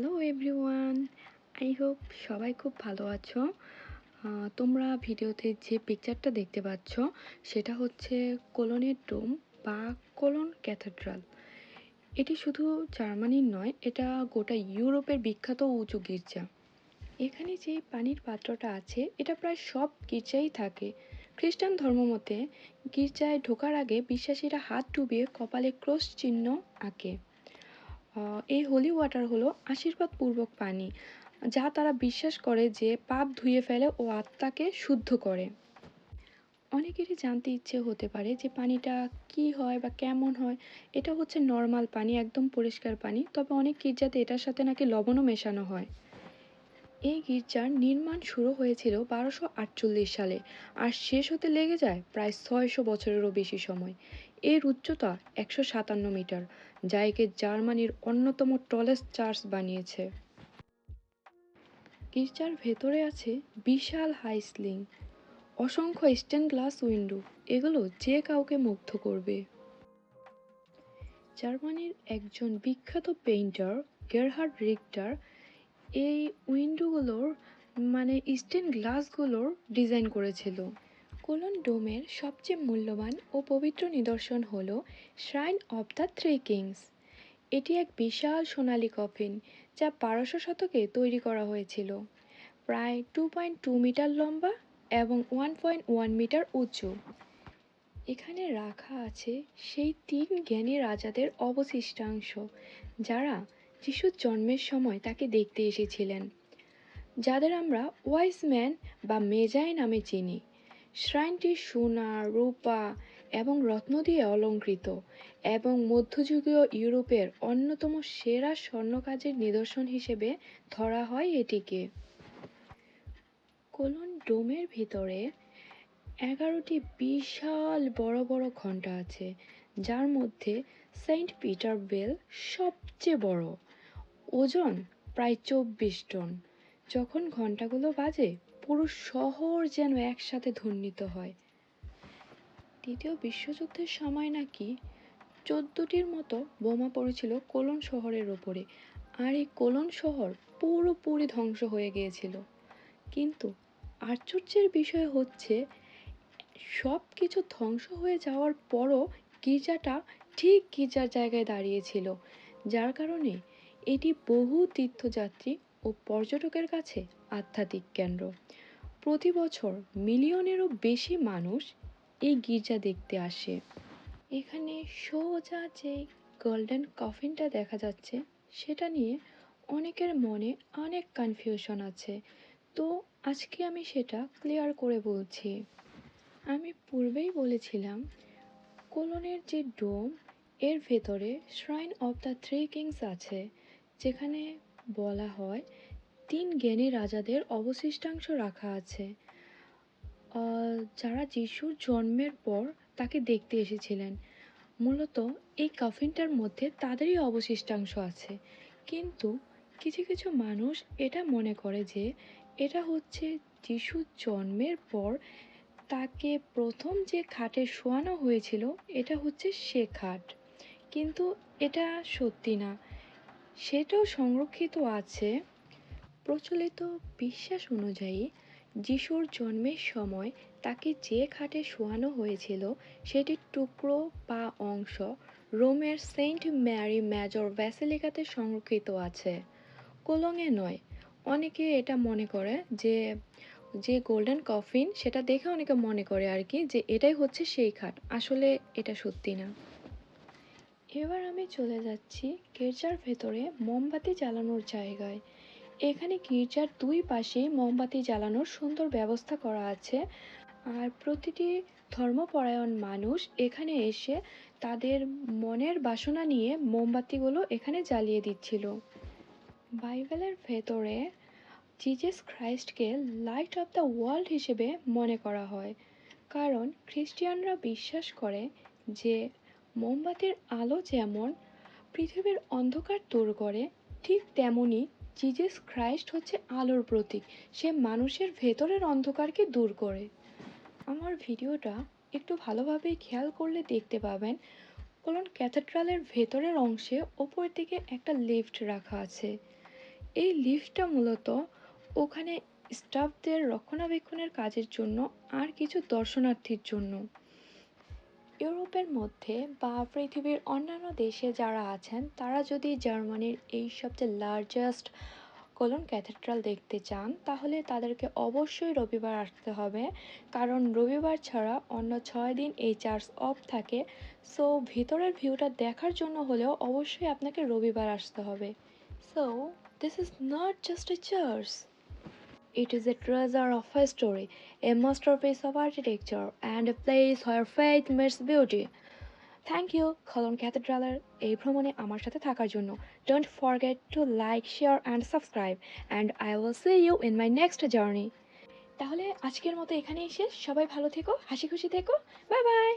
Hello everyone I hope সবাই খুব ভালো আছো। তোমরা ভিডিওতে যে পিকচারটা দেখতে পাচ্ছ, সেটা হচ্ছে কোলনের ডোম বা কোলন ক্যাথেড্রাল এটি শুধু জার্মানির নয়, এটা গোটা ইউরোপের বিখ্যাত উঁচু গির্জা। এখানে যে পানির পাত্রটা আছে, এটা প্রায় সব গির্জাই থাকে। খ্রিস্টান ধর্মমতে গির্জায় ঢোকার আগে বিশ্বাসীরা হাত ডুবিয়ে কপালে ক্রোশ চিহ্ন আঁকে। এই হোলি ওয়াটার হলো আশীর্বাদ পূর্বক পানি, যা তারা বিশ্বাস করে যে পাপ ধুয়ে ফেলে ও আত্মাকে শুদ্ধ করে। অনেকেরই জানতে ইচ্ছে হতে পারে যে পানিটা কি হয় বা কেমন হয়, এটা হচ্ছে নর্মাল পানি, একদম পরিষ্কার পানি, তবে অনেক গির্জাতে এটার সাথে নাকি লবণও মেশানো হয়। এই গির্জার নির্মাণ শুরু হয়েছিল বারোশো সালে, আর শেষ হতে লেগে যায় প্রায় ছয়শো বছরেরও বেশি সময়। এর উচ্চতা একশো সাতান্ন মিটার, যা একে জার্মানির অন্যতম টলেস্ট চার্চ বানিয়েছে। গির্জার ভেতরে আছে বিশাল হাই স্লিং, অসংখ্য স্টেন গ্লাস উইন্ডো, এগুলো যে কাউকে মুগ্ধ করবে। জার্মানির একজন বিখ্যাত পেইন্টার, গেরহার্ড রিক্টার, এই উইন্ডোগুলোর মানে স্টেন গ্লাসগুলোর ডিজাইন করেছিল। কোলন ডোমের সবচেয়ে মূল্যবান ও পবিত্র নিদর্শন হল shrine of the three kings এটি এক বিশাল সোনালী কফিন যা বারোশো শতকে তৈরি করা হয়েছিল। প্রায় টু পয়েন্ট টু মিটার লম্বা এবং ওয়ান পয়েন্ট ওয়ান মিটার উঁচু এখানে রাখা আছে সেই তিন জ্ঞানী রাজাদের অবশিষ্টাংশ যারা যিশুর জন্মের সময় তাকে দেখতে এসেছিলেন, যাদের আমরা ওয়াইস ম্যান বা মেজাই নামে চিনি। শ্রাইনটি সোনা, রূপা এবং রত্ন দিয়ে অলঙ্কৃত এবং মধ্যযুগীয় ইউরোপের অন্যতম সেরা স্বর্ণকাজের নিদর্শন হিসেবে ধরা হয় এটিকে। কোলন ডোমের ভিতরে এগারোটি বিশাল বড় বড় ঘণ্টা আছে, যার মধ্যে সেন্ট পিটার বেল সবচেয়ে বড়। ওজন প্রায় চব্বিশ টন। যখন ঘন্টাগুলো বাজে পুরো শহর যেন একসাথে ধ্বনিত হয়। দ্বিতীয় বিশ্বযুদ্ধের সময় নাকি চোদ্দটির মতো বোমা পড়েছিল কোলন শহরের ওপরে, আর এই কোলন শহর পুরোপুরি ধ্বংস হয়ে গিয়েছিল। কিন্তু আশ্চর্যের বিষয় হচ্ছে সব কিছু ধ্বংস হয়ে যাওয়ার পরও গির্জাটা ঠিক গির্জার জায়গায় দাঁড়িয়েছিল যার কারণে এটি বহু তীর্থযাত্রী ও পর্যটকের কাছে আধ্যাত্মিক কেন্দ্র। প্রতি বছর মিলিয়নেরও বেশি মানুষ এই গির্জা দেখতে আসে। এখানে সোজা যে গোল্ডেন কফিনটা দেখা যাচ্ছে, সেটা নিয়ে অনেকের মনে অনেক কনফিউশন আছে। তো আজকে আমি সেটা ক্লিয়ার করে বলছি। আমি পূর্বেই বলেছিলাম, কোলনের যে ডোম, এর ভেতরে shrine of the three kings আছে, যেখানে বলা হয়, তিন জ্ঞানী রাজাদের অবশিষ্টাংশ রাখা আছে। যারা যিশুর জন্মের পর তাকে দেখতে এসেছিলেন। মূলত এই কাফিনটার মধ্যে তাদেরই অবশিষ্টাংশ আছে। কিন্তু কিছু কিছু মানুষ এটা মনে করে যে, এটা হচ্ছে যিশুর জন্মের পর তাকে প্রথম যে খাটে শোয়ানো হয়েছিল, এটা হচ্ছে সে খাট। কিন্তু এটা সত্যি না। সেটাও সংরক্ষিত আছে। প্রচলিত বিশ্বাস অনুযায়ী, যিশুর জন্মের সময় তাকে যে খাটে শোয়ানো হয়েছিল সেটির টুকরো বা অংশ রোমের সেন্ট ম্যারি মেজর ভ্যাসেলিকাতে সংরক্ষিত আছে। কোলংয়ে নয়। অনেকে এটা মনে করে যে যে গোল্ডেন কফিন, সেটা দেখে অনেকে মনে করে আর কি যে এটাই হচ্ছে সেই খাট। আসলে এটা সত্যি না। এবার আমি চলে যাচ্ছি গির্জার ভেতরে মোমবাতি জ্বালানোর জায়গায়। এখানে গির্জার দুই পাশেই মোমবাতি জ্বালানোর সুন্দর ব্যবস্থা করা আছে। আর প্রতিটি ধর্মপরায়ণ মানুষ এখানে এসে তাদের মনের বাসনা নিয়ে মোমবাতিগুলো এখানে জ্বালিয়ে দিচ্ছিল। বাইবেলের ভেতরে জিজাস খ্রাইস্টকে লাইট অফ দ্য ওয়ার্ল্ড হিসেবে মনে করা হয়। কারণ খ্রিস্টিয়ানরা বিশ্বাস করে যে মোমবাতির আলো যেমন পৃথিবীর অন্ধকার দূর করে, ঠিক তেমনি জিজাস খ্রাইস্ট হচ্ছে আলোর প্রতীক। সে মানুষের ভেতরের অন্ধকারকে দূর করে। আমার ভিডিওটা একটু ভালোভাবে খেয়াল করলে দেখতে পাবেন, কোলন ক্যাথেড্রালের ভেতরের অংশে ওপর দিকে একটা লিফট রাখা আছে। এই লিফটটা মূলত ওখানে স্টাফদের রক্ষণাবেক্ষণের কাজের জন্য আর কিছু দর্শনার্থীর জন্য। ইউরোপের মধ্যে বা পৃথিবীর অন্যান্য দেশে যারা আছেন, তারা যদি জার্মানির এই সবচেয়ে লার্জেস্ট কোলন ক্যাথেড্রাল দেখতে চান, তাহলে তাদেরকে অবশ্যই রবিবার আসতে হবে। কারণ রবিবার ছাড়া অন্য ছয় দিন এই চার্চ অফ থাকে। সো ভিতরের ভিউটা দেখার জন্য হলেও অবশ্যই আপনাকে রবিবার আসতে হবে। So this is not just a church It is a treasure of history, a masterpiece of architecture, and a place where faith meets beauty. Thank you খলন ক্যাথেড্রালের এই ভ্রমণে আমার সাথে থাকার জন্য। Don't forget to like share and subscribe and I will see you in my next journey তাহলে আজকের মতো এখানেই শেষ। সবাই ভালো থেকো হাসি খুশি থেকো। Bye bye